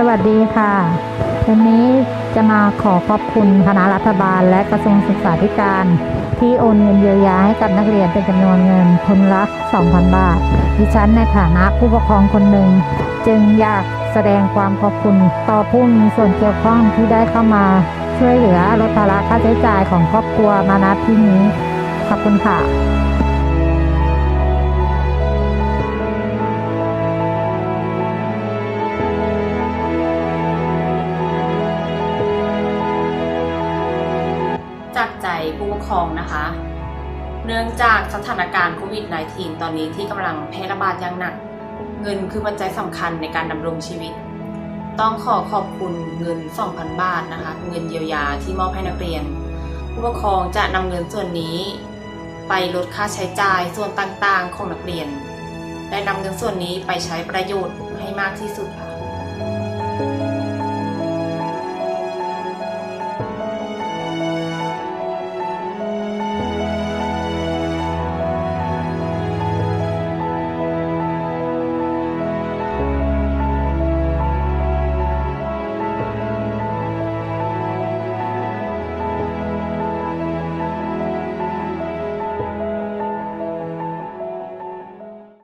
สวัสดีค่ะ วันนี้จะมาขอขอบคุณคณะรัฐบาล และกระทรวงศึกษาธิการ ที่โอนเงินเยียวยาให้กับนักเรียนเป็นจำนวนเงินคนละ2,000 บาท ดิฉันในฐานะผู้ปกครองคนหนึ่ง จึงอยากแสดงความขอบคุณต่อผู้มีส่วนเกี่ยวข้องที่ได้เข้ามาช่วยเหลือลดภาระค่าใช้จ่ายของครอบครัวมาณที่นี้ ขอบคุณค่ะ ผู้ปกครองนะคะ เนื่องจากสถานการณ์โควิด -19 ตอนนี้ที่กำลังแพร่ระบาดอย่างหนัก เงินคือปัจจัยสำคัญในการดำรงชีวิต ต้องขอขอบคุณเงิน 2,000 บาทนะคะเงินเยียวยาที่มอบให้นักเรียน ผู้ปกครองจะนำเงินส่วนนี้ ไปลดค่าใช้จ่ายส่วนต่างๆ ของนักเรียน และนำเงินส่วนนี้ไปใช้ประโยชน์ให้มากที่สุดค่ะ